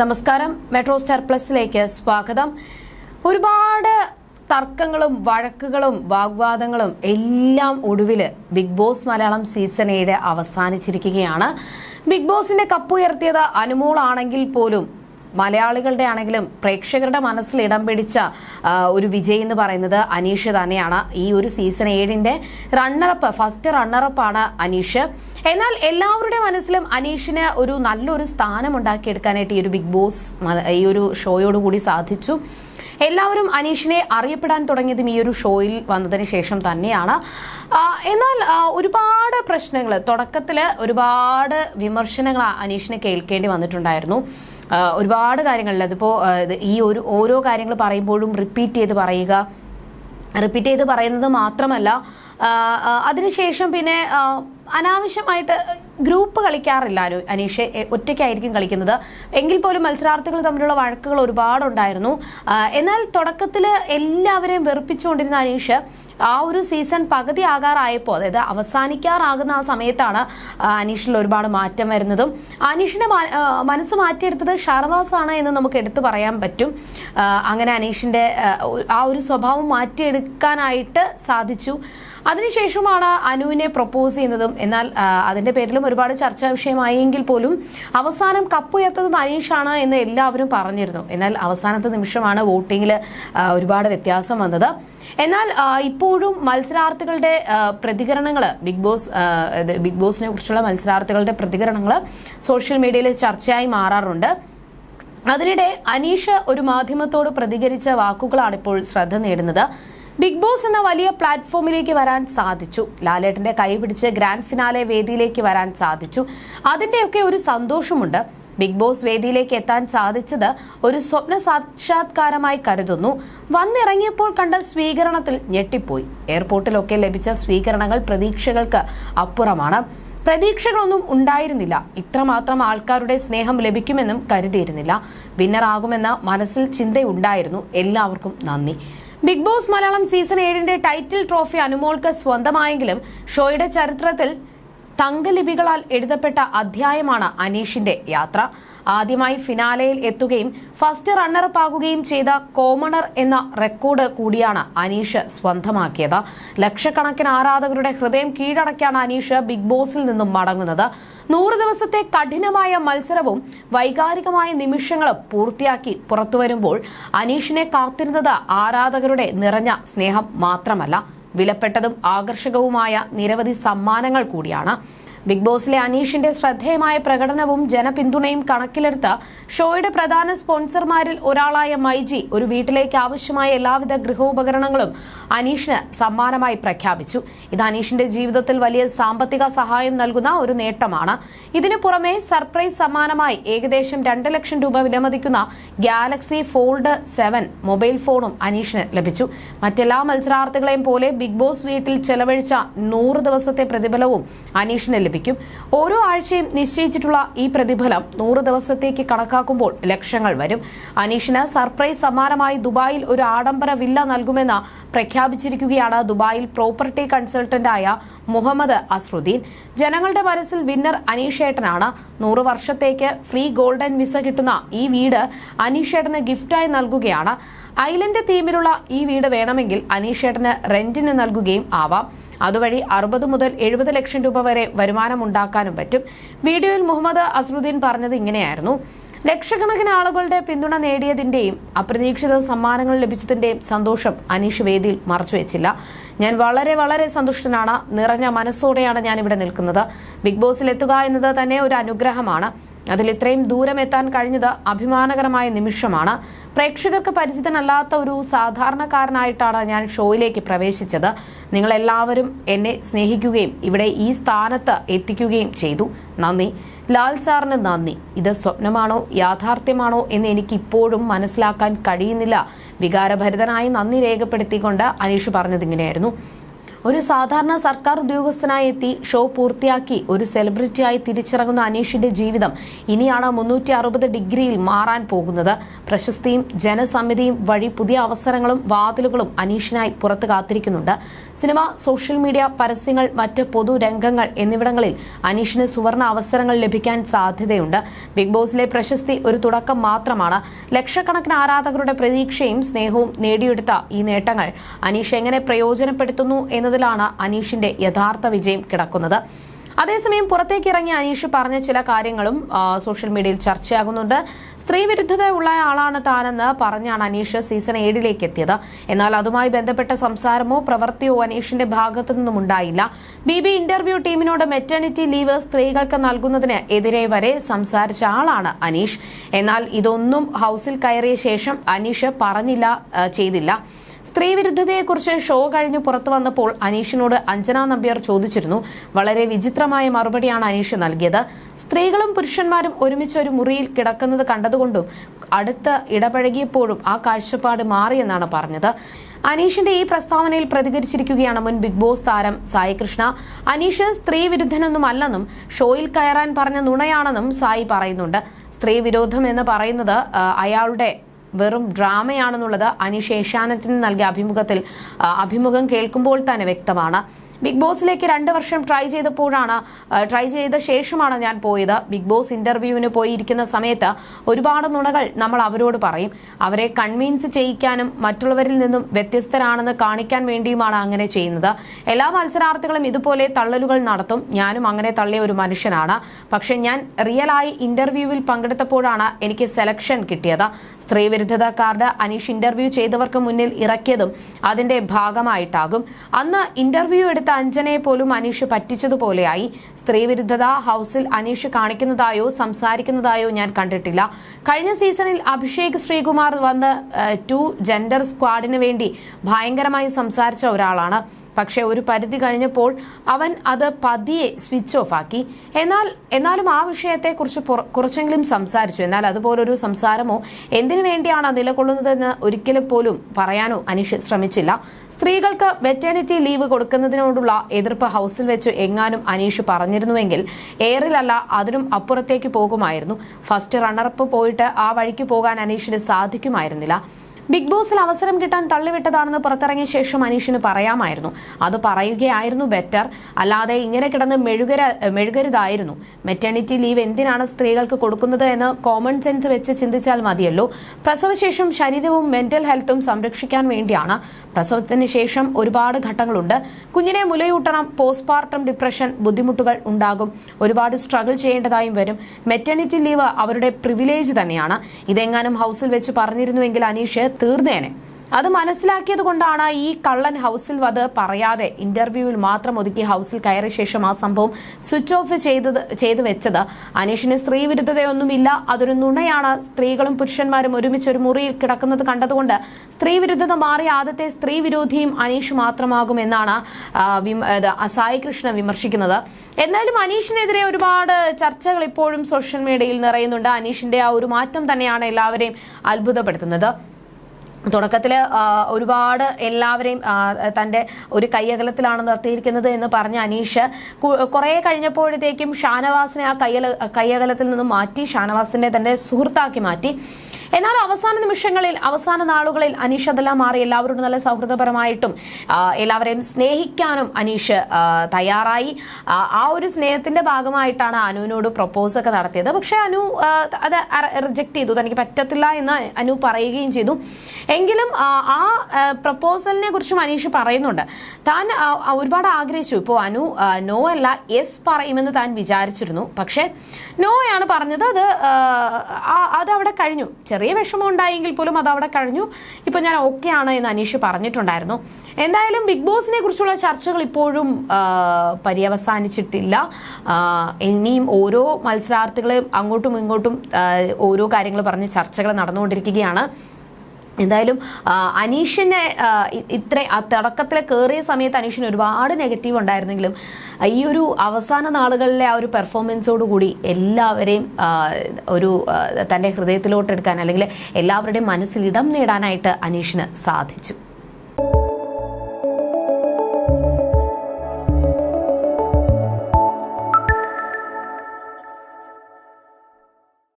നമസ്കാരം. Metro star പ്ലസിലേക്ക് സ്വാഗതം. ഒരുപാട് തർക്കങ്ങളും വഴക്കുകളും വാഗ്വാദങ്ങളും എല്ലാം ഒടുവിൽ ബിഗ് ബോസ് മലയാളം സീസൺ ഏഴ് അവസാനിച്ചിരിക്കുകയാണ്. ബിഗ് ബോസിന്റെ കപ്പുയർത്തിയത് അനുമോളാണെങ്കിൽ പോലും മലയാളികളുടെ ആണെങ്കിലും പ്രേക്ഷകരുടെ മനസ്സിൽ ഇടം പിടിച്ച ഒരു വിജയ് എന്ന് പറയുന്നത് അനീഷ് തന്നെയാണ്. ഈ ഒരു സീസൺ ഏഴിന്റെ റണ്ണറപ്പ് ഫസ്റ്റ് റണ്ണറപ്പാണ് അനീഷ്. എന്നാൽ എല്ലാവരുടെ മനസ്സിലും അനീഷിന് ഒരു നല്ലൊരു സ്ഥാനം ഉണ്ടാക്കിയെടുക്കാനായിട്ട് ഈ ഒരു ബിഗ് ബോസ് ഈ ഒരു ഷോയോടുകൂടി സാധിച്ചു. എല്ലാവരും അനീഷിനെ അറിയപ്പെടാൻ തുടങ്ങിയതും ഈ ഒരു ഷോയിൽ വന്നതിന് ശേഷം തന്നെയാണ്. എന്നാൽ ഒരുപാട് പ്രശ്നങ്ങൾ തുടക്കത്തിൽ ഒരുപാട് വിമർശനങ്ങൾ അനീഷിനെ കേൾക്കേണ്ടി വന്നിട്ടുണ്ടായിരുന്നു. ഒരുപാട് കാര്യങ്ങളിൽ അതിപ്പോൾ ഈ ഒരു ഓരോ കാര്യങ്ങൾ പറയുമ്പോഴും റിപ്പീറ്റ് ചെയ്ത് പറയുക. റിപ്പീറ്റ് ചെയ്ത് പറയുന്നത് മാത്രമല്ല അതിനുശേഷം പിന്നെ അനാവശ്യമായിട്ട് ഗ്രൂപ്പ് കളിക്കാറില്ല അനീഷ്. ഒറ്റയ്ക്കായിരിക്കും കളിക്കുന്നത്. എങ്കിൽ പോലും മത്സരാർത്ഥികൾ തമ്മിലുള്ള വഴക്കുകൾ ഒരുപാടുണ്ടായിരുന്നു. എന്നാൽ തുടക്കത്തിൽ എല്ലാവരെയും വെറുപ്പിച്ചുകൊണ്ടിരുന്ന അനീഷ് ആ ഒരു സീസൺ പകുതി ആകാറായപ്പോൾ അതായത് അവസാനിക്കാറാകുന്ന ആ സമയത്താണ് അനീഷിൽ ഒരുപാട് മാറ്റം വരുന്നതും. അനീഷിന്റെ മനസ്സ് മാറ്റിയെടുത്തത് ഷർവാസ് ആണ് എന്ന് നമുക്ക് എടുത്തു പറയാൻ പറ്റും. അങ്ങനെ അനീഷിന്റെ ആ, ഒരു സ്വഭാവം മാറ്റിയെടുക്കാനായിട്ട് സാധിച്ചു. അതിനുശേഷമാണ് അനുവിനെ പ്രപ്പോസ് ചെയ്യുന്നതും. എന്നാൽ അതിന്റെ പേരിലും ഒരുപാട് ചർച്ചാ വിഷയമായെങ്കിൽ പോലും അവസാനം കപ്പുയർത്തുന്നത് അനീഷാണ് എന്ന് എല്ലാവരും പറഞ്ഞിരുന്നു. എന്നാൽ അവസാനത്തെ നിമിഷമാണ് വോട്ടിങ്ങിൽ ഒരുപാട് വ്യത്യാസം വന്നത്. എന്നാൽ ഇപ്പോഴും മത്സരാർത്ഥികളുടെ പ്രതികരണങ്ങൾ ബിഗ് ബോസ് ബിഗ് ബോസിനെ കുറിച്ചുള്ള മത്സരാർത്ഥികളുടെ പ്രതികരണങ്ങൾ സോഷ്യൽ മീഡിയയിൽ ചർച്ചയായി മാറാറുണ്ട്. അതിനിടെ അനീഷ ഒരു മാധ്യമത്തോട് പ്രതികരിച്ച വാക്കുകളാണ് ഇപ്പോൾ ശ്രദ്ധ നേടുന്നത്. ബിഗ് ബോസ് എന്ന വലിയ പ്ലാറ്റ്ഫോമിലേക്ക് വരാൻ സാധിച്ചു. ലാലേട്ടന്റെ കൈ പിടിച്ച് ഗ്രാൻഡ് ഫിനാലെ വേദിയിലേക്ക് വരാൻ സാധിച്ചു. അതിന്റെയൊക്കെ ഒരു സന്തോഷമുണ്ട്. ബിഗ് ബോസ് വേദിയിലേക്ക് എത്താൻ സാധിച്ചത് ഒരു സ്വപ്ന സാക്ഷാത്കാരമായി കരുതുന്നു. വന്നിറങ്ങിയപ്പോൾ കണ്ട സ്വീകരണത്തിൽ ഞെട്ടിപ്പോയി. എയർപോർട്ടിലൊക്കെ ലഭിച്ച സ്വീകരണങ്ങൾ പ്രതീക്ഷകൾക്ക് അപ്പുറമാണ്. പ്രതീക്ഷകളൊന്നും ഉണ്ടായിരുന്നില്ല. ഇത്രമാത്രം ആൾക്കാരുടെ സ്നേഹം ലഭിക്കുമെന്നും കരുതിയിരുന്നില്ല. വിന്നറാകുമെന്ന മനസ്സിൽ ചിന്തയുണ്ടായിരുന്നു. എല്ലാവർക്കും നന്ദി. ബിഗ് ബോസ് മലയാളം സീസൺ ഏഴിന്റെ ടൈറ്റിൽ ട്രോഫി അനുമോൾക്ക് സ്വന്തമായെങ്കിലും ഷോയുടെ ചരിത്രത്തിൽ തങ്കലിപികളാൽ എഴുതപ്പെട്ട അധ്യായമാണ് അനീഷിന്റെ യാത്ര. ആദ്യമായി ഫിനാലയിൽ എത്തുകയും ഫസ്റ്റ് റണ്ണറപ്പ് ആകുകയും ചെയ്ത കോമണർ എന്ന റെക്കോർഡ് കൂടിയാണ് അനീഷ് സ്വന്തമാക്കിയത്. ലക്ഷക്കണക്കിന് ആരാധകരുടെ ഹൃദയം കീഴടക്കിയാണ് അനീഷ് ബിഗ് ബോസിൽ നിന്നും മടങ്ങുന്നത്. നൂറ് ദിവസത്തെ കഠിനമായ മത്സരവും വൈകാരികമായ നിമിഷങ്ങളും പൂർത്തിയാക്കി പുറത്തുവരുമ്പോൾ അനീഷിനെ കാത്തിരുന്നത് ആരാധകരുടെ നിറഞ്ഞ സ്നേഹം മാത്രമല്ല. വിലപ്പെട്ടതും ആകർഷകവുമായ നിരവധി സമ്മാനങ്ങൾ കൂടിയാണ് ബിഗ് ബോസിലെ അനീഷിന്റെ ശ്രദ്ധേയമായ പ്രകടനവും ജനപിന്തുണയും കണക്കിലെടുത്ത് ഷോയുടെ പ്രധാന സ്പോൺസർമാരിൽ ഒരാളായ മൈജി ഒരു വീട്ടിലേക്ക് ആവശ്യമായ എല്ലാവിധ ഗൃഹോപകരണങ്ങളും അനീഷിന് സമ്മാനമായി പ്രഖ്യാപിച്ചു. ഇത് അനീഷിന്റെ ജീവിതത്തിൽ വലിയ സാമ്പത്തിക സഹായം നൽകുന്ന ഒരു നേട്ടമാണ്. ഇതിനു പുറമെ സർപ്രൈസ് സമ്മാനമായി ഏകദേശം രണ്ട് ലക്ഷം രൂപ വിലമതിക്കുന്ന ഗാലക്സി ഫോൾഡ് സെവൻ മൊബൈൽ ഫോണും അനീഷിന് ലഭിച്ചു. മറ്റെല്ലാ മത്സരാർത്ഥികളെയും പോലെ ബിഗ് ബോസ് വീട്ടിൽ ചെലവഴിച്ച നൂറ് ദിവസത്തെ പ്രതിഫലവും അനീഷിന് ലഭിക്കും. ഓരോ ആഴ്ചയും നിശ്ചയിച്ചിട്ടുള്ള ഈ പ്രതിഫലം നൂറ് ദിവസത്തേക്ക് കണക്കാക്കുമ്പോൾ ലക്ഷങ്ങൾ വരും. അനീഷിന് സർപ്രൈസ് സമ്മാനമായി ദുബായിൽ ഒരു ആഡംബര വില്ല നൽകുമെന്ന് പ്രഖ്യാപിച്ചിരിക്കുകയാണ് ദുബായിൽ പ്രോപ്പർട്ടി കൺസൾട്ടന്റായ മുഹമ്മദ് അസ്രുദ്ദീൻ. ജനങ്ങളുടെ മനസ്സിൽ വിന്നർ അനീഷേട്ടനാണ്. നൂറ് വർഷത്തേക്ക് ഫ്രീ ഗോൾഡൻ വിസ കിട്ടുന്ന ഈ വീട് അനീഷേട്ടന് ഗിഫ്റ്റായി നൽകുകയാണ്. ഐലൻഡ് തീമിലുള്ള ഈ വീട് വേണമെങ്കിൽ അനീഷേട്ടന് റെന്റിന് നൽകുകയും ആവാം. അതുവഴി അറുപത് മുതൽ എഴുപത് ലക്ഷം രൂപ വരെ വരുമാനം ഉണ്ടാക്കാനും പറ്റും. വീഡിയോയിൽ മുഹമ്മദ് അസറുദ്ദീൻ പറഞ്ഞത് ഇങ്ങനെയായിരുന്നു. ലക്ഷക്കണക്കിന് ആളുകളുടെ പിന്തുണ നേടിയതിന്റെയും അപ്രതീക്ഷിത സമ്മാനങ്ങൾ ലഭിച്ചതിന്റെയും സന്തോഷം അനീഷ് വേദിയിൽ മറച്ചുവെച്ചില്ല ഞാൻ വളരെ വളരെ സന്തുഷ്ടനാണ്. നിറഞ്ഞ മനസ്സോടെയാണ് ഞാൻ ഇവിടെ നിൽക്കുന്നത്. ബിഗ് ബോസിൽ എത്തുക എന്നത് തന്നെ ഒരു അനുഗ്രഹമാണ്. അതിൽ ഇത്രയും ദൂരം എത്താൻ കഴിഞ്ഞത് അഭിമാനകരമായ നിമിഷമാണ്. പ്രേക്ഷകർക്ക് പരിചിതനല്ലാത്ത ഒരു സാധാരണക്കാരനായിട്ടാണ് ഞാൻ ഷോയിലേക്ക് പ്രവേശിച്ചത്. നിങ്ങളെല്ലാവരും എന്നെ സ്നേഹിക്കുകയും ഇവിടെ ഈ സ്ഥാനത്ത് എത്തിക്കുകയും ചെയ്തു. നന്ദി. ലാൽ സാറിന് നന്ദി. ഇത് സ്വപ്നമാണോ യാഥാർത്ഥ്യമാണോ എന്ന് എനിക്ക് ഇപ്പോഴും മനസ്സിലാക്കാൻ കഴിയുന്നില്ല. വികാരഭരിതനായി നന്ദി രേഖപ്പെടുത്തിക്കൊണ്ട് അനീഷ് പറഞ്ഞത് ഇങ്ങനെയായിരുന്നു. ഒരു സാധാരണ സർക്കാർ ഉദ്യോഗസ്ഥനായി എത്തി ഷോ പൂർത്തിയാക്കി ഒരു സെലിബ്രിറ്റിയായി തിരിച്ചിറങ്ങുന്ന അനീഷിന്റെ ജീവിതം ഇനിയാണ് മുന്നൂറ്റി അറുപത് ഡിഗ്രിയിൽ മാറാൻ പോകുന്നത്. പ്രശസ്തിയും ജനസമിതിയും വഴി പുതിയ അവസരങ്ങളും വാതിലുകളും അനീഷിനായി പുറത്തു കാത്തിരിക്കുന്നുണ്ട്. സിനിമ സോഷ്യൽ മീഡിയ പരസ്യങ്ങൾ മറ്റ് പൊതുരംഗങ്ങൾ എന്നിവിടങ്ങളിൽ അനീഷിന് സുവർണ അവസരങ്ങൾ ലഭിക്കാൻ സാധ്യതയുണ്ട്. ബിഗ് ബോസിലെ പ്രശസ്തി ഒരു തുടക്കം മാത്രമാണ്. ലക്ഷക്കണക്കിന് ആരാധകരുടെ പ്രതീക്ഷയും സ്നേഹവും നേടിയെടുത്ത ഈ നേട്ടങ്ങൾ അനീഷ് എങ്ങനെ പ്രയോജനപ്പെടുത്തുന്നു എന്നതിലാണ് അനീഷിന്റെ യഥാർത്ഥ വിജയം കിടക്കുന്നത്. അതേസമയം പുറത്തേക്ക് ഇറങ്ങിയ അനീഷ് പറഞ്ഞ ചില കാര്യങ്ങളും സോഷ്യൽ മീഡിയയിൽ ചർച്ചയാകുന്നുണ്ട്. സ്ത്രീ വിരുദ്ധത ഉള്ള ആളാണ് താനെന്ന് പറഞ്ഞാണ് അനീഷ് സീസൺ ഏഴിലേക്ക് എത്തിയത്. എന്നാൽ അതുമായി ബന്ധപ്പെട്ട സംസാരമോ പ്രവൃത്തിയോ അനീഷിന്റെ ഭാഗത്തു നിന്നും ഉണ്ടായില്ല. ബി ബി ഇന്റർവ്യൂ ടീമിനോട് മെറ്റേണിറ്റി ലീവ് സ്ത്രീകൾക്ക് നൽകുന്നതിന് എതിരെ വരെ സംസാരിച്ച ആളാണ് അനീഷ്. എന്നാൽ ഇതൊന്നും ഹൌസിൽ കയറിയ ശേഷം അനീഷ് പറഞ്ഞില്ല ചെയ്തില്ല. സ്ത്രീ വിരുദ്ധതയെക്കുറിച്ച് ഷോ കഴിഞ്ഞ് പുറത്തു വന്നപ്പോൾ അനീഷിനോട് അഞ്ജന നമ്പ്യാർ ചോദിച്ചിരുന്നു വളരെ വിചിത്രമായ മറുപടിയാണ് അനീഷ് നൽകിയത്. സ്ത്രീകളും പുരുഷന്മാരും ഒരുമിച്ച് ഒരു മുറിയിൽ കിടക്കുന്നത് കണ്ടതുകൊണ്ടും അടുത്ത് ഇടപഴകിയപ്പോഴും ആ കാഴ്ചപ്പാട് മാറിയെന്നാണ് പറഞ്ഞത്. അനീഷിന്റെ ഈ പ്രസ്താവനയിൽ പ്രതികരിച്ചിരിക്കുകയാണ് മുൻ ബിഗ് ബോസ് താരം സായി കൃഷ്ണ. അനീഷ് സ്ത്രീ വിരുദ്ധനൊന്നുമല്ലെന്നും ഷോയിൽ കയറാൻ പറഞ്ഞ നുണയാണെന്നും സായി പറയുന്നുണ്ട്. സ്ത്രീ വിരോധം എന്ന് പറയുന്നത് അയാളുടെ വെറും ഡ്രാമയാണെന്നുള്ളത് അനീഷ് ഏഷ്യാനെറ്റിന് നൽകിയ അഭിമുഖത്തിൽ അഭിമുഖം കേൾക്കുമ്പോൾ തന്നെ വ്യക്തമാണ്. ബിഗ് ബോസിലേക്ക് രണ്ട് വർഷം ട്രൈ ചെയ്തപ്പോഴാണ് ട്രൈ ചെയ്ത ശേഷമാണ് ഞാൻ പോയത്. ബിഗ് ബോസ് ഇന്റർവ്യൂവിന് പോയിരിക്കുന്ന സമയത്ത് ഒരുപാട് നുണകൾ നമ്മൾ അവരോട് പറയും. അവരെ കൺവീൻസ് ചെയ്യിക്കാനും മറ്റുള്ളവരിൽ നിന്നും വ്യത്യസ്തരാണെന്ന് കാണിക്കാൻ വേണ്ടിയുമാണ് അങ്ങനെ ചെയ്യുന്നത്. എല്ലാ മത്സരാർത്ഥികളും ഇതുപോലെ തള്ളലുകൾ നടത്തും. ഞാനും അങ്ങനെ തള്ളിയ ഒരു മനുഷ്യനാണ്. പക്ഷെ ഞാൻ റിയലായി ഇന്റർവ്യൂവിൽ പങ്കെടുത്തപ്പോഴാണ് എനിക്ക് സെലക്ഷൻ കിട്ടിയത്. സ്ത്രീ വിരുദ്ധത കാർഡ് അനീഷ് ഇന്റർവ്യൂ ചെയ്തവർക്ക് മുന്നിൽ ഇറക്കിയതും അതിന്റെ ഭാഗമായിട്ടാകും. അന്ന് ഇന്റർവ്യൂ എടുത്ത അഞ്ജനയെ പോലും അനീഷ് പറ്റിച്ചതുപോലെയായി. സ്ത്രീവിരുദ്ധത ഹൌസിൽ അനീഷ് കാണിക്കുന്നതായോ സംസാരിക്കുന്നതായോ ഞാൻ കണ്ടിട്ടില്ല. കഴിഞ്ഞ സീസണിൽ അഭിഷേക് ശ്രീകുമാർ വന്ന് ടു ജെൻഡർ സ്ക്വാഡിന് വേണ്ടി ഭയങ്കരമായി സംസാരിച്ച ഒരാളാണ്. പക്ഷെ ഒരു പരിധി കഴിഞ്ഞപ്പോൾ അവൻ അത് പതിയെ സ്വിച്ച് ഓഫ് ആക്കി. എന്നാൽ എന്നാലും ആ വിഷയത്തെക്കുറിച്ച് കുറിച്ച് കുറച്ചെങ്കിലും സംസാരിച്ചു. എന്നാൽ അതുപോലൊരു സംസാരമോ എന്തിനു വേണ്ടിയാണ് നിലകൊള്ളുന്നതെന്ന് ഒരിക്കലും പോലും പറയാനോ അനീഷ് ശ്രമിച്ചില്ല. സ്ത്രീകൾക്ക് വെറ്റേണിറ്റി ലീവ് കൊടുക്കുന്നതിനോടുള്ള എതിർപ്പ് ഹൌസിൽ വെച്ച് എങ്ങാനും അനീഷ് പറഞ്ഞിരുന്നുവെങ്കിൽ എയറിലല്ല അതിനും അപ്പുറത്തേക്ക് പോകുമായിരുന്നു. ഫസ്റ്റ് റണ്ണറപ്പ് പോയിട്ട് ആ വഴിക്ക് പോകാൻ അനീഷിന് സാധിക്കുമായിരുന്നില്ല. ബിഗ് ബോസിൽ അവസരം കിട്ടാൻ തള്ളിവിട്ടതാണെന്ന് പുറത്തിറങ്ങിയ ശേഷം അനീഷിന് പറയാമായിരുന്നു. അത് പറയുകയായിരുന്നു ബെറ്റർ. അല്ലാതെ ഇങ്ങനെ കിടന്ന് മെഴുകര മെഴുകരുതായിരുന്നു. മെറ്റേണിറ്റി ലീവ് എന്തിനാണ് സ്ത്രീകൾക്ക് കൊടുക്കുന്നത് എന്ന് കോമൺ സെൻസ് വെച്ച് ചിന്തിച്ചാൽ മതിയല്ലോ. പ്രസവശേഷം ശരീരവും മെന്റൽ ഹെൽത്തും സംരക്ഷിക്കാൻ വേണ്ടിയാണ്. പ്രസവത്തിന് ശേഷം ഒരുപാട് ഘട്ടങ്ങളുണ്ട്. കുഞ്ഞിനെ മുലയൂട്ടണം പോസ്റ്റ്മോർട്ടം ഡിപ്രഷൻ ബുദ്ധിമുട്ടുകൾ ഉണ്ടാകും. ഒരുപാട് സ്ട്രഗിൾ ചെയ്യേണ്ടതായും വരും. മെറ്റേണിറ്റി ലീവ് അവരുടെ പ്രിവിലേജ് തന്നെയാണ്. ഇതെങ്ങാനും ഹൗസിൽ വെച്ച് പറഞ്ഞിരുന്നുവെങ്കിൽ അനീഷ് തീർന്നേനെ. അത് മനസ്സിലാക്കിയത് കൊണ്ടാണ് ഈ കള്ളൻ ഹൗസിൽ അത് പറയാതെ ഇന്റർവ്യൂവിൽ മാത്രം ഒതുക്കി ഹൗസിൽ കയറിയ ശേഷം ആ സംഭവം സ്വിച്ച് ഓഫ് ചെയ്തത് ചെയ്തു വെച്ചത്. അനീഷിന് സ്ത്രീവിരുദ്ധതയൊന്നുമില്ല അതൊരു നുണയാണ്. സ്ത്രീകളും പുരുഷന്മാരും ഒരുമിച്ച് ഒരു മുറിയിൽ കിടക്കുന്നത് കണ്ടതുകൊണ്ട് സ്ത്രീവിരുദ്ധത മാറി ആദ്യത്തെ സ്ത്രീ വിരോധിയും അനീഷ് മാത്രമാകും എന്നാണ് സായി കൃഷ്ണ വിമർശിക്കുന്നത്. എന്നാലും അനീഷിനെതിരെ ഒരുപാട് ചർച്ചകൾ ഇപ്പോഴും സോഷ്യൽ മീഡിയയിൽ നിറയുന്നുണ്ട്. അനീഷിന്റെ ആ ഒരു മാറ്റം തന്നെയാണ് എല്ലാവരെയും അത്ഭുതപ്പെടുത്തുന്നത്. തുടക്കത്തിൽ ഒരുപാട് എല്ലാവരെയും തന്റെ ഒരു കയ്യകലത്തിലാണ് നിർത്തിയിരിക്കുന്നത് എന്ന് പറഞ്ഞ അനീഷ് കുറേ കഴിഞ്ഞപ്പോഴത്തേക്കും ഷാനവാസിനെ ആ കയ്യല കൈയകലത്തിൽ നിന്നും മാറ്റി ഷാനവാസിനെ തന്റെ സുഹൃത്താക്കി മാറ്റി. എന്നാൽ അവസാന നിമിഷങ്ങളിൽ അവസാന നാളുകളിൽ അനീഷ് അതെല്ലാം മാറി. എല്ലാവരോടും നല്ല സൗഹൃദപരമായിട്ടും എല്ലാവരെയും സ്നേഹിക്കാനും അനീഷ് തയ്യാറായി. ആ, ഒരു സ്നേഹത്തിന്റെ ഭാഗമായിട്ടാണ് അനുവിനോട് പ്രപ്പോസ് ഒക്കെ നടത്തിയത്. പക്ഷെ അനു അത് റിജക്ട് ചെയ്തു. തനിക്ക് പറ്റത്തില്ല എന്ന് അനു പറയുകയും ചെയ്തു. എങ്കിലും ആ, പ്രപ്പോസലിനെ കുറിച്ചും അനീഷ് പറയുന്നുണ്ട്. താൻ ഒരുപാട് ആഗ്രഹിച്ചു. ഇപ്പോൾ അനു നോ അല്ല യെസ് പറയുമെന്ന് താൻ വിചാരിച്ചിരുന്നു. പക്ഷെ നോയാണ് പറഞ്ഞത്. അത് അത് അവിടെ കഴിഞ്ഞു. ചെറിയ വിഷമം ഉണ്ടായെങ്കിൽ പോലും അത് അവിടെ കഴിഞ്ഞു. ഇപ്പൊ ഞാൻ ഓക്കെ ആണ് എന്ന് അനീഷ് പറഞ്ഞിട്ടുണ്ടായിരുന്നു. എന്തായാലും ബിഗ് ബോസിനെ കുറിച്ചുള്ള ചർച്ചകൾ ഇപ്പോഴും പര്യവസാനിച്ചിട്ടില്ല. ഇനിയും ഓരോ മത്സരാർത്ഥികളെയും അങ്ങോട്ടും ഇങ്ങോട്ടും ഓരോ കാര്യങ്ങൾ പറഞ്ഞ് ചർച്ചകൾ നടന്നുകൊണ്ടിരിക്കുകയാണ്. എന്തായാലും അനീഷിനെ ഇത്ര തുടക്കത്തിൽ കയറിയ സമയത്ത് അനീഷിന് ഒരുപാട് നെഗറ്റീവ് ഉണ്ടായിരുന്നെങ്കിലും ഈ ഒരു അവസാന നാളുകളിലെ ആ ഒരു പെർഫോമൻസോട് കൂടി എല്ലാവരെയും ഒരു തന്റെ ഹൃദയത്തിലോട്ടെടുക്കാൻ അല്ലെങ്കിൽ എല്ലാവരുടെയും മനസ്സിൽ ഇടം നേടാനായിട്ട് അനീഷിന് സാധിച്ചു.